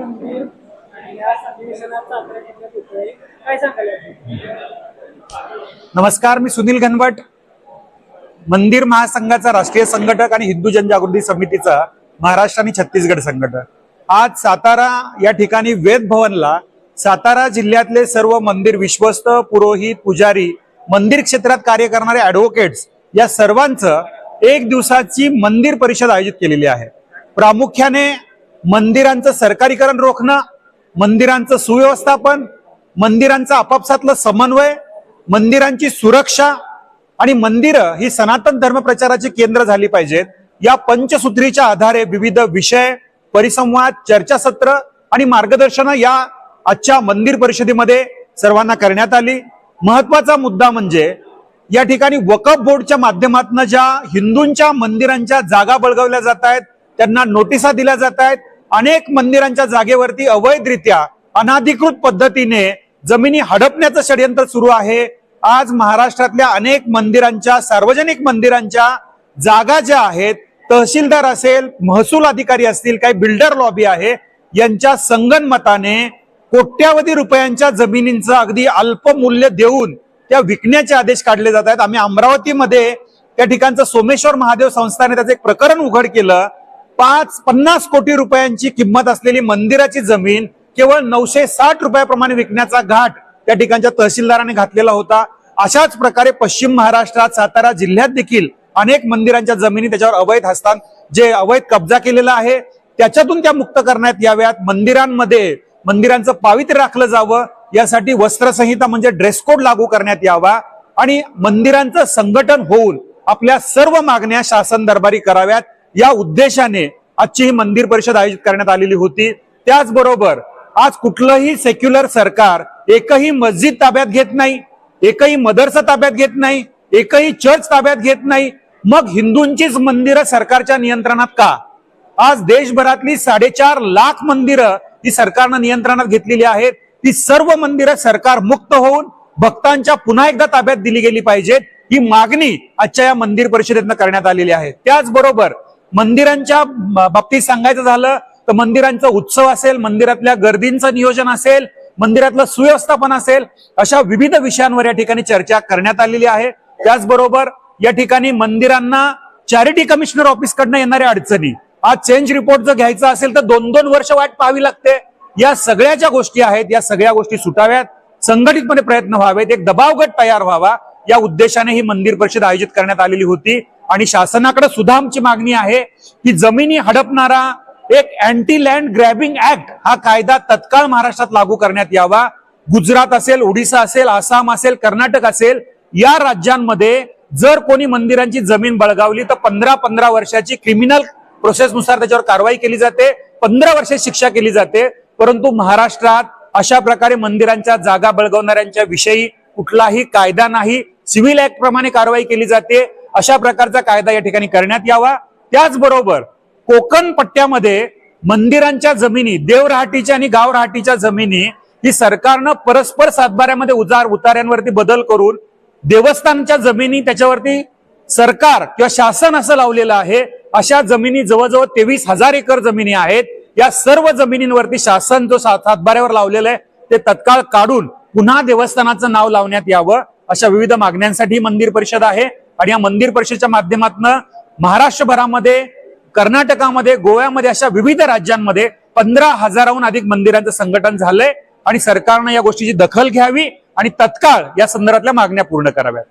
या अधिवेशनात साजरा करण्यात येतोय. काय सांगाल? याबद्दल? नमस्कार मी सुनील घनवट. मंदिर महासंघाचा राष्ट्रीय संघटक आणि हिंदू जनजागृती समितीचा महाराष्ट्र आणि छत्तीसगड संघटक. आज सातारा या ठिकाणी वेद भवनला सातारा जिल्ह्यातले सर्व मंदिर विश्वस्त पुरोहित पुजारी मंदिर क्षेत्रात कार्य करणारे ऍडव्होकेट्स या सर्वांचं एक दिवसाची मंदिर परिषद आयोजित केलेली आहे. प्रामुख्याने मंदिरांचं सरकारीकरण रोखणं मंदिरांचं सुव्यवस्थापन मंदिरांचं आपापसातलं समन्वय मंदिरांची सुरक्षा आणि मंदिरं ही सनातन धर्मप्रचाराची केंद्र झाली पाहिजेत. या पंचसूत्रीच्या आधारे विविध विषय परिसंवाद चर्चासत्र आणि मार्गदर्शन या आजच्या मंदिर परिषदेमध्ये सर्वांना करण्यात आली. महत्त्वाचा मुद्दा म्हणजे या ठिकाणी वकफ बोर्डच्या माध्यमातून ज्या हिंदूंच्या मंदिरांच्या जागा बळगवल्या जात आहेत त्यांना नोटिसा दिल्या जात आहेत अनेक मंदिरांच्या जागेवरती अवैधरित्या अनाधिकृत पद्धतीने जमिनी हडपण्याचं षडयंत्र सुरू आहे. आज महाराष्ट्रातल्या अनेक मंदिरांच्या सार्वजनिक मंदिरांच्या जागा ज्या आहेत तहसीलदार असेल महसूल अधिकारी असतील काही बिल्डर लॉबी आहे यांच्या संगनमताने कोट्यावधी रुपयांच्या जमिनींचं अगदी अल्प मूल्य देऊन त्या विकण्याचे आदेश काढले जात आहेत. आम्ही अमरावतीमध्ये त्या ठिकाणचं सोमेश्वर महादेव संस्थाने त्याचं एक प्रकरण उघड केलं. पाच पन्नास कोटी रुपयांची किंमत असलेली मंदिराची जमीन केवळ नऊशे साठ रुपयाप्रमाणे विकण्याचा घाट त्या ठिकाणच्या तहसीलदाराने घातलेला होता. अशाच प्रकारे पश्चिम महाराष्ट्रात सातारा जिल्ह्यात देखील अनेक मंदिरांच्या जमिनी त्याच्यावर अवैध हस्तांत जे अवैध कब्जा केलेला आहे त्याच्यातून त्या मुक्त करण्यात याव्यात. मंदिरांमध्ये मंदिरांचं पावित्र्य राखलं जावं. यासाठी वस्त्रसंहिता म्हणजे ड्रेस कोड लागू करण्यात यावा. आणि मंदिरांचं संघटन होऊन आपल्या सर्व मागण्या शासन दरबारी कराव्यात. या उद्देशाने आजची ही मंदिर परिषद आयोजित करण्यात आलेली होती. त्याचबरोबर आज कुठलंही सेक्युलर सरकार एकही मस्जिद ताब्यात घेत नाही एकही मदरसा ताब्यात घेत नाही एकही चर्च ताब्यात घेत नाही. मग हिंदूंचीच मंदिरं सरकारच्या नियंत्रणात का? आज देशभरातली साडेचार लाख मंदिरं ही सरकारनं नियंत्रणात घेतलेली आहेत. ती सर्व मंदिरं सरकार मुक्त होऊन भक्तांच्या पुन्हा एकदा ताब्यात दिली गेली पाहिजेत. ही मागणी आजच्या या मंदिर परिषदेतनं करण्यात आलेली आहे. त्याचबरोबर मंदिरांच्या बाबतीत सांगायचं झालं तर मंदिरांचा उत्सव असेल मंदिरातल्या गर्दींचं नियोजन असेल मंदिरातलं सुव्यवस्थापन असेल अशा विविध विषयांवर या ठिकाणी चर्चा करण्यात आलेली आहे. त्याचबरोबर या ठिकाणी मंदिरांना चॅरिटी कमिशनर ऑफिस कडनं येणाऱ्या अडचणी. आज चेंज रिपोर्ट जर घ्यायचा असेल तर दोन दोन वर्ष वाट पाहावी लागते. या सगळ्या ज्या गोष्टी आहेत या सगळ्या गोष्टी सुटाव्यात. संघटितपणे प्रयत्न व्हावेत. एक दबावगट तयार व्हावा. या उद्देशाने ही मंदिर परिषद आयोजित करण्यात आलेली होती. आणि शासनाकडे सुद्धा आमची मागणी आहे की जमिनी हडपणारा एक अँटी लँड ग्रॅबिंग ऍक्ट हा कायदा तत्काळ महाराष्ट्रात लागू करण्यात यावा. गुजरात असेल ओडिसा असेल आसाम असेल कर्नाटक असेल या राज्यांमध्ये जर कोणी मंदिरांची जमीन बळगावली तर पंधरा पंधरा वर्षाची क्रिमिनल प्रोसेसनुसार त्याच्यावर कारवाई केली जाते. पंधरा वर्षे शिक्षा केली जाते. परंतु महाराष्ट्रात अशा प्रकारे मंदिरांच्या जागा बळगवणाऱ्यांच्या विषयी कुठलाही कायदा नाही. सिव्हिल ऍक्ट प्रमाणे कारवाई केली जाते. अशा प्रकारचा कायदा या ठिकाणी करण्यात यावा. त्याचबरोबर कोकण पट्ट्यामध्ये मंदिरांच्या जमिनी देवरहाटीच्या आणि गावरहाटीच्या जमिनी ही सरकारनं परस्पर सातबाऱ्यामध्ये उजार उतार्यांवरती बदल करून देवस्थानच्या जमिनी त्याच्यावरती सरकार किंवा शासन असं लावलेलं आहे. अशा जमिनी जवळजवळ तेवीस हजार एकर जमिनी आहेत. या सर्व जमिनींवरती शासन जो सातबाऱ्यावर लावलेलं आहे ते तत्काळ काढून पुन्हा देवस्थानाचं नाव लावण्यात यावं अशा विविध मागण्यांसाठी मंदिर परिषद आहे. आणि या मंदिर परिषदेच्या माध्यमातून महाराष्ट्रभरामध्ये कर्नाटकामध्ये गोव्यामध्ये अशा विविध राज्यांमध्ये पंधरा हजाराहून अधिक मंदिरांचं संघटन झालंय आणि सरकारनं या गोष्टीची दखल घ्यावी आणि तत्काळ या संदर्भातल्या मागण्या पूर्ण कराव्यात.